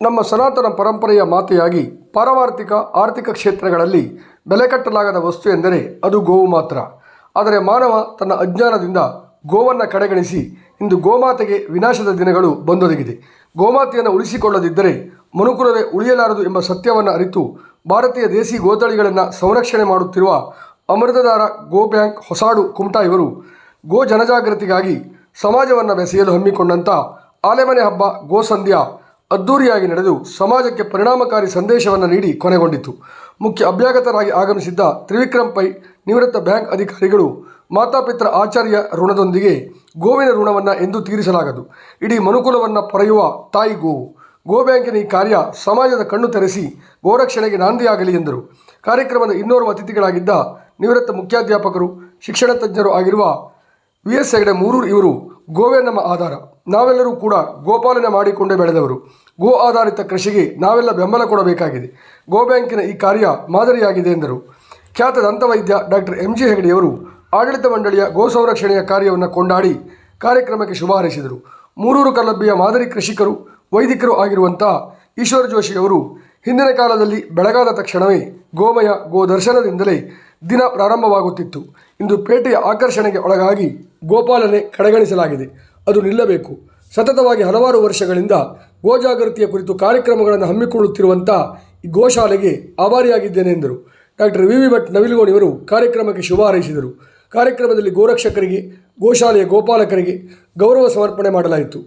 ನಮ್ಮ ಸನಾತನ ಪರಂಪರೆಯ ಮಾತೆಯಾಗಿ ಪಾರಮಾರ್ಥಿಕ, ಆರ್ಥಿಕ ಕ್ಷೇತ್ರಗಳಲ್ಲಿ ಬೆಲೆ ಕಟ್ಟಲಾಗದ ವಸ್ತು ಎಂದರೆ ಅದು ಗೋವು ಮಾತ್ರ. ಆದರೆ ಮಾನವ ತನ್ನ ಅಜ್ಞಾನದಿಂದ ಗೋವನ್ನು ಕಡೆಗಣಿಸಿ ಇಂದು ಗೋಮಾತೆಗೆ ವಿನಾಶದ ದಿನಗಳು ಬಂದೊದಗಿದೆ. ಗೋಮಾತೆಯನ್ನು ಉಳಿಸಿಕೊಳ್ಳದಿದ್ದರೆ ಮನುಕುಲವೇ ಉಳಿಯಲಾರದು ಎಂಬ ಸತ್ಯವನ್ನು ಅರಿತು ಭಾರತೀಯ ದೇಸಿ ಗೋತಳಿಗಳನ್ನು ಸಂರಕ್ಷಣೆ ಮಾಡುತ್ತಿರುವ ಅಮೃತಧಾರ ಗೋ ಬ್ಯಾಂಕ್ ಹೊಸಾಡು ಕುಮಟಾ ಇವರು ಗೋ ಜನಜಾಗೃತಿಗಾಗಿ ಸಮಾಜವನ್ನು ಬೆಸೆಯಲು ಹಮ್ಮಿಕೊಂಡಂಥ ಆಲೆಮನೆ ಹಬ್ಬ ಗೋ ಸಂಧ್ಯಾ ಅದ್ದೂರಿಯಾಗಿ ನಡೆದು ಸಮಾಜಕ್ಕೆ ಪರಿಣಾಮಕಾರಿ ಸಂದೇಶವನ್ನು ನೀಡಿ ಕೊನೆಗೊಂಡಿತು ಮುಖ್ಯ ಅಭ್ಯಾಗತರಾಗಿ ಆಗಮಿಸಿದ್ದ ತ್ರಿವಿಕ್ರಮ್ ಪೈ ನಿವೃತ್ತ ಬ್ಯಾಂಕ್ ಅಧಿಕಾರಿಗಳು ಮಾತಾಪಿತ್ರ ಆಚಾರ್ಯ ಋಣದೊಂದಿಗೆ ಗೋವಿನ ಋಣವನ್ನು ಎಂದು ತೀರಿಸಲಾಗದು. ಇಡೀ ಮನುಕುಲವನ್ನು ಪೊರೆಯುವ ತಾಯಿ ಗೋವು ಗೋ ಬ್ಯಾಂಕಿನ ಈ ಕಾರ್ಯ ಸಮಾಜದ ಕಣ್ಣು ತೆರೆಸಿ ಗೋರಕ್ಷಣೆಗೆ ನಾಂದಿಯಾಗಲಿ ಎಂದರು. ಕಾರ್ಯಕ್ರಮದ ಇನ್ನೋರ್ವ ಅತಿಥಿಗಳಾಗಿದ್ದ ನಿವೃತ್ತ ಮುಖ್ಯಾಧ್ಯಾಪಕರು, ಶಿಕ್ಷಣ ತಜ್ಞರು ಆಗಿರುವ ವಿ ಎಸ್ ಹೆಗಡೆ ಮೂರೂರು ಇವರು ಗೋವೇ ನಮ್ಮ ಆಧಾರ. ನಾವೆಲ್ಲರೂ ಕೂಡ ಗೋಪಾಲನೆ ಮಾಡಿಕೊಂಡೇ ಬೆಳೆದವರು. ಗೋ ಆಧಾರಿತ ಕೃಷಿಗೆ ನಾವೆಲ್ಲ ಬೆಂಬಲ ಕೊಡಬೇಕಾಗಿದೆ. ಗೋ ಬ್ಯಾಂಕಿನ ಈ ಕಾರ್ಯ ಮಾದರಿಯಾಗಿದೆ ಎಂದರು. ಖ್ಯಾತ ದಂತವೈದ್ಯ ಡಾಕ್ಟರ್ ಎಂ ಜಿ ಹೆಗಡೆಯವರು ಆಡಳಿತ ಮಂಡಳಿಯ ಗೋ ಸಂರಕ್ಷಣೆಯ ಕಾರ್ಯವನ್ನು ಕೊಂಡಾಡಿ ಕಾರ್ಯಕ್ರಮಕ್ಕೆ ಶುಭ ಹಾರೈಸಿದರು ಮೂರೂರು ಕಲಬ್ಬಿಯ ಮಾದರಿ ಕೃಷಿಕರು, ವೈದಿಕರು ಆಗಿರುವಂಥ ಈಶ್ವರ ಜೋಶಿಯವರು ಹಿಂದಿನ ಕಾಲದಲ್ಲಿ ಬೆಳಗಾದ ತಕ್ಷಣವೇ ಗೋಮಯ ಗೋದರ್ಶನದಿಂದಲೇ ದಿನ ಪ್ರಾರಂಭವಾಗುತ್ತಿತ್ತು. ಇಂದು ಪೇಟೆಯ ಆಕರ್ಷಣೆಗೆ ಒಳಗಾಗಿ ಗೋಪಾಲನೆ ಕಡೆಗಣಿಸಲಾಗಿದೆ. ಅದು ನಿಲ್ಲಬೇಕು. ಸತತವಾಗಿ ಹಲವಾರು ವರ್ಷಗಳಿಂದ ಗೋಜಾಗೃತಿಯ ಕುರಿತು ಕಾರ್ಯಕ್ರಮಗಳನ್ನು ಹಮ್ಮಿಕೊಳ್ಳುತ್ತಿರುವಂಥ ಈ ಗೋಶಾಲೆಗೆ ಆಭಾರಿಯಾಗಿದ್ದೇನೆ ಎಂದರು. ಡಾಕ್ಟರ್ ವಿ ವಿ ಭಟ್ ನವಿಲುಗೋಣಿಯವರು ಕಾರ್ಯಕ್ರಮಕ್ಕೆ ಶುಭ ಹಾರೈಸಿದರು. ಕಾರ್ಯಕ್ರಮದಲ್ಲಿ ಗೋರಕ್ಷಕರಿಗೆ, ಗೋಶಾಲೆಯ ಗೋಪಾಲಕರಿಗೆ ಗೌರವ ಸಮರ್ಪಣೆ ಮಾಡಲಾಯಿತು.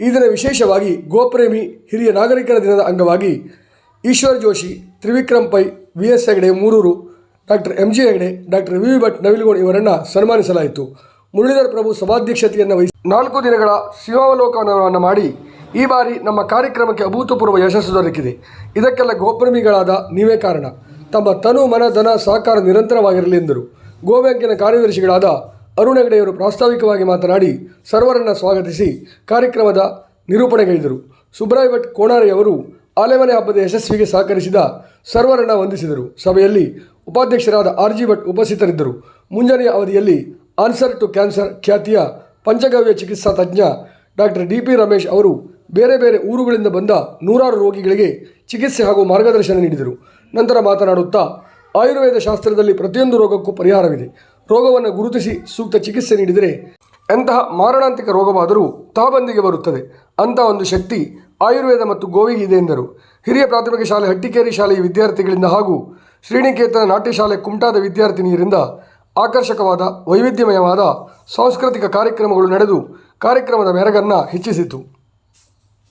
ಈ ದಿನ ವಿಶೇಷವಾಗಿ ಗೋಪ್ರೇಮಿ ಹಿರಿಯ ನಾಗರಿಕರ ದಿನದ ಅಂಗವಾಗಿ Ishwar Joshi, Trivikram Pai, V S Hegde, Moorur doctor M G Hegde, doctor V Bhat Navilugod ಇವರನ್ನು ಸನ್ಮಾನಿಸಲಾಯಿತು. ಮುರಳೀಧರ ಪ್ರಭು ಸಭಾಧ್ಯಕ್ಷತೆಯನ್ನು ವಹಿಸಿ ನಾಲ್ಕು ದಿನಗಳ ಶಿವಾವಲೋಕನವನ್ನು ಮಾಡಿ ಈ ಬಾರಿ ನಮ್ಮ ಕಾರ್ಯಕ್ರಮಕ್ಕೆ ಅಭೂತಪೂರ್ವ ಯಶಸ್ಸು ದೊರಕಿದೆ. ಇದಕ್ಕೆಲ್ಲ ಗೋಪ್ರೇಮಿಗಳಾದ ನೀವೇ ಕಾರಣ. ತಮ್ಮ ತನು ಮನ ಧನ ಸಹಕಾರ ನಿರಂತರವಾಗಿರಲಿ ಎಂದರು. ಗೋ ಬ್ಯಾಂಕಿನ ಕಾರ್ಯದರ್ಶಿಗಳಾದ ಅರುಣ್ ಹೆಗಡೆಯವರು ಪ್ರಾಸ್ತಾವಿಕವಾಗಿ ಮಾತನಾಡಿ ಸರ್ವರನ್ನು ಸ್ವಾಗತಿಸಿ ಕಾರ್ಯಕ್ರಮದ ನಿರೂಪಣೆಗೈದರು. ಸುಬ್ರಾಯ್ ಭಟ್ ಕೋಣಾರೆಯವರು ಆಲೆಮನೆ ಹಬ್ಬದ ಯಶಸ್ವಿಗೆ ಸಹಕರಿಸಿದ ಸರ್ವರನ್ನ ವಂದಿಸಿದರು. ಸಭೆಯಲ್ಲಿ ಉಪಾಧ್ಯಕ್ಷರಾದ ಆರ್ ಜಿ ಭಟ್ ಉಪಸ್ಥಿತರಿದ್ದರು. ಮುಂಜಾನೆಯ ಅವಧಿಯಲ್ಲಿ ಆನ್ಸರ್ ಟು ಕ್ಯಾನ್ಸರ್ ಖ್ಯಾತಿಯ ಪಂಚಗವ್ಯ ಚಿಕಿತ್ಸಾ ತಜ್ಞ ಡಾಕ್ಟರ್ ಡಿ ಪಿ ರಮೇಶ್ ಅವರು ಬೇರೆ ಬೇರೆ ಊರುಗಳಿಂದ ಬಂದ ನೂರಾರು ರೋಗಿಗಳಿಗೆ ಚಿಕಿತ್ಸೆ ಹಾಗೂ ಮಾರ್ಗದರ್ಶನ ನೀಡಿದರು. ನಂತರ ಮಾತನಾಡುತ್ತಾ, ಆಯುರ್ವೇದ ಶಾಸ್ತ್ರದಲ್ಲಿ ಪ್ರತಿಯೊಂದು ರೋಗಕ್ಕೂ ಪರಿಹಾರವಿದೆ. ರೋಗವನ್ನು ಗುರುತಿಸಿ ಸೂಕ್ತ ಚಿಕಿತ್ಸೆ ನೀಡಿದರೆ ಎಂತಹ ಮಾರಣಾಂತಿಕ ರೋಗವಾದರೂ ತಾಬಂದಿಗೆ ಬರುತ್ತದೆ. ಅಂತ ಒಂದು ಶಕ್ತಿ ಆಯುರ್ವೇದ ಮತ್ತು ಗೋವಿಗೆ ಇದೆ ಎಂದರು. ಹಿರಿಯ ಪ್ರಾಥಮಿಕ ಶಾಲೆ ಹಟ್ಟಿಕೇರಿ ಶಾಲೆಯ ವಿದ್ಯಾರ್ಥಿಗಳಿಂದ ಹಾಗೂ ಶ್ರೀನಿಕೇತನ ನಾಟ್ಯ ಶಾಲೆ ಕುಮಟಾದ ವಿದ್ಯಾರ್ಥಿನಿಯರಿಂದ ಆಕರ್ಷಕವಾದ ವೈವಿಧ್ಯಮಯವಾದ ಸಾಂಸ್ಕೃತಿಕ ಕಾರ್ಯಕ್ರಮಗಳು ನಡೆದು ಕಾರ್ಯಕ್ರಮದ ಮೆರಗನ್ನು ಹೆಚ್ಚಿಸಿತು.